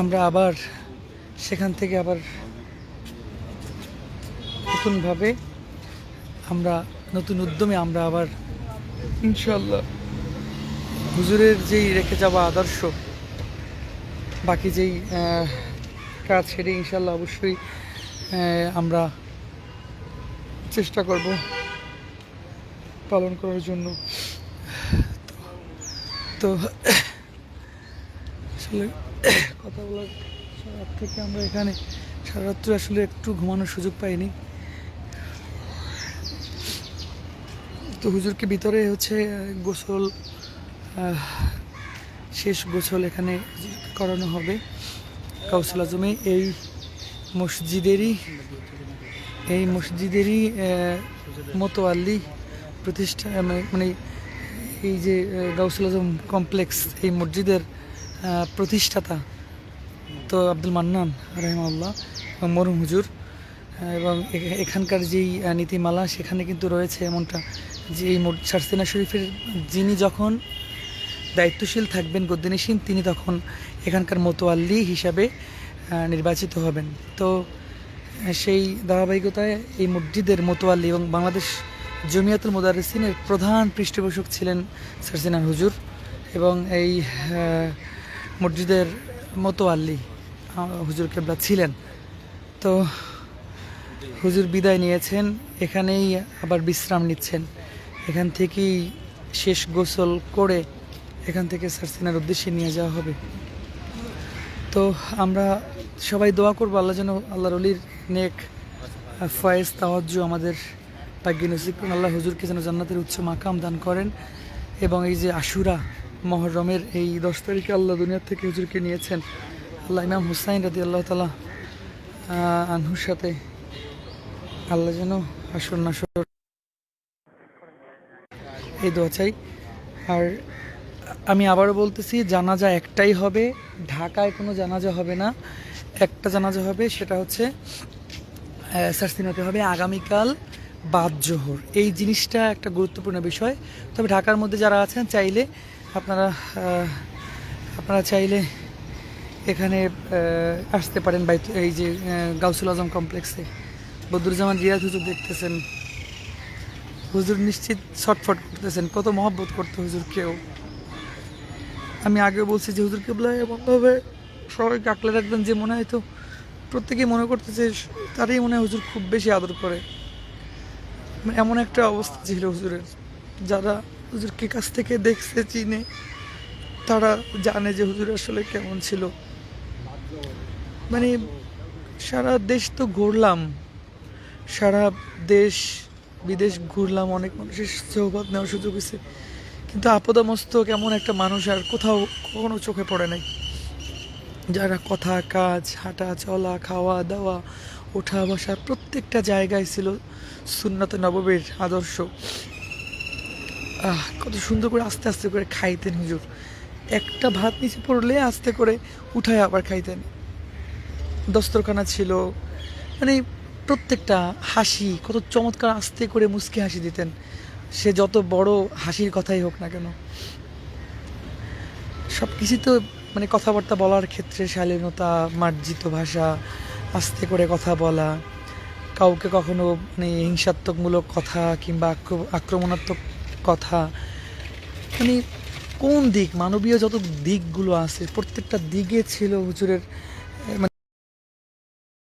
আমরা আবার সেখান থেকে আবার নতুনভাবে আমরা, নতুন উদ্যমে আমরা আবার ইনশাল্লাহ হুজুরের যেই রেখে যাওয়া আদর্শ, বাকি যেই কাজ সেটি ইনশাল্লাহ অবশ্যই আমরা চেষ্টা করব পালন করার জন্য। তো আসলে কথা বলার রাত থেকে আমরা এখানে সারা রাত্রে আসলে একটু ঘুমানোর সুযোগ পাইনি। তো হুজুরকে ভিতরে হচ্ছে গোসল শেষ গোসল এখানে করানো হবে। কাউসুল আজমে, এই মসজিদেরই এই মসজিদেরই মোতোয়াল্লি প্রতিষ্ঠা, মানে- মানে এই যে গাউসুল আজম কমপ্লেক্স এই মসজিদের প্রতিষ্ঠাতা তো আব্দুল মান্নান রহিমাল্লাহ এবং মরুম হুজুর এবং এখানকার যেই নীতিমালা, সেখানে কিন্তু রয়েছে এমনটা যে এই সারসিনা শরীফের যিনি যখন দায়িত্বশীল থাকবেন গদ্দিনীসীন তিনি তখন এখানকার মোতোয়াল্লি হিসাবে নির্বাচিত হবেন। তো সেই ধারাবাহিকতায় এই মসজিদের মোতোয়াল্লি এবং বাংলাদেশ জমিয়াতুল মুদারিসিনের প্রধান পৃষ্ঠপোষক ছিলেন সারসিনার হুজুর। এবং এই মসজিদের মোতোয়াল্লি আহ, হুজুর কেবলা ছিলেন। তো হুজুর বিদায় নিয়েছেন এখানেই আবার বিশ্রাম নিচ্ছেন। এখান থেকেই শেষ গোসল করে এখান থেকে সারসিনার উদ্দেশ্যে নিয়ে যাওয়া হবে। তো আমরা সবাই দোয়া করব আল্লাহ যেন আল্লাহর অলির নেক ফয়েজ তাওয়াজ্জু আমাদের ভাগ্যে নসিব আল্লাহ হুজুরকে যেন জান্নাতের উচ্চ মাকাম দান করেন এবং এই যে আশুরা মহরমের এই দশ তারিখে আল্লাহ দুনিয়ার থেকে হুজুরকে নিয়েছেন। আল্লাহ ইমাম হুসাইন রাদি আল্লাহ তালা আনহুর সাথে। আল্লাহ যেন আসর নাসর এই দোয়া চাই। আর আমি আবারও বলতেছি, জানাজা একটাই হবে, ঢাকায় কোনো জানাজা হবে না। একটা জানাজা হবে, সেটা হচ্ছে সার্সিনাতে হবে আগামীকাল বাদ জোহর এই জিনিসটা একটা গুরুত্বপূর্ণ বিষয়। তবে ঢাকার মধ্যে যারা আছেন, চাইলে আপনারা আপনারা চাইলে এখানে আসতে পারেন বাইত এই যে গাউসুল আজম কমপ্লেক্সে। বদরুজ্জামান রিয়াজ হুজুর দেখতেছেন। হুজুর নিশ্চিত ছটফট করতেছেন। কত মহব্বত করতে হুজুরকেও আমি আগে বলছি যে, হুজুর কেবলা এমনভাবে সবাইকে আঁকলে রাখবেন যে মনে হয় তো। প্রত্যেকেই মনে করতেছে তারই মনে হয় হুজুর খুব বেশি আদর করে। মানে এমন একটা অবস্থা ছিল হুজুরের। যারা হুজুরকে কাছ থেকে দেখছে, চিনে। তারা জানে যে হুজুর আসলে কেমন ছিল। মানে সারা দেশ তো ঘুরলাম। সারা দেশ, বিদেশ ঘুরলাম, অনেক মানুষের সৌভাগ্য নেওয়ার সুযোগ হয়েছে। কিন্তু আপদামস্তক এমন একটা মানুষ আর কোথাও কখনো চোখে পড়ে নাই। যারা কথা, কাজ, হাঁটা, চলা, খাওয়া, দাওয়া, ওঠা, বসা প্রত্যেকটা জায়গায় ছিল সুন্নত নববীর আদর্শ। কত সুন্দর করে আস্তে আস্তে করে খাইতেন হুজুর। একটা ভাত নিচে পড়লে আস্তে করে উঠায় আবার খাইতেন। দস্তরখানা ছিল মানে প্রত্যেকটা হাসি, কত চমৎকার আস্তে করে মুচকি হাসি দিতেন। সে যত বড় হাসির কথাই হোক না কেন। সব কিছু তো মানে কথাবার্তা বলার ক্ষেত্রে শালীনতা, মার্জিত ভাষা, আস্তে করে কথা বলা, কাউকে কখনো মানে হিংসাত্মকমূলক কথা কিংবা আক্র- আক্রমণাত্মক কথা। মানে কোন দিক? মানবীয় যত দিকগুলো আছে প্রত্যেকটা দিকে ছিল হুজুরের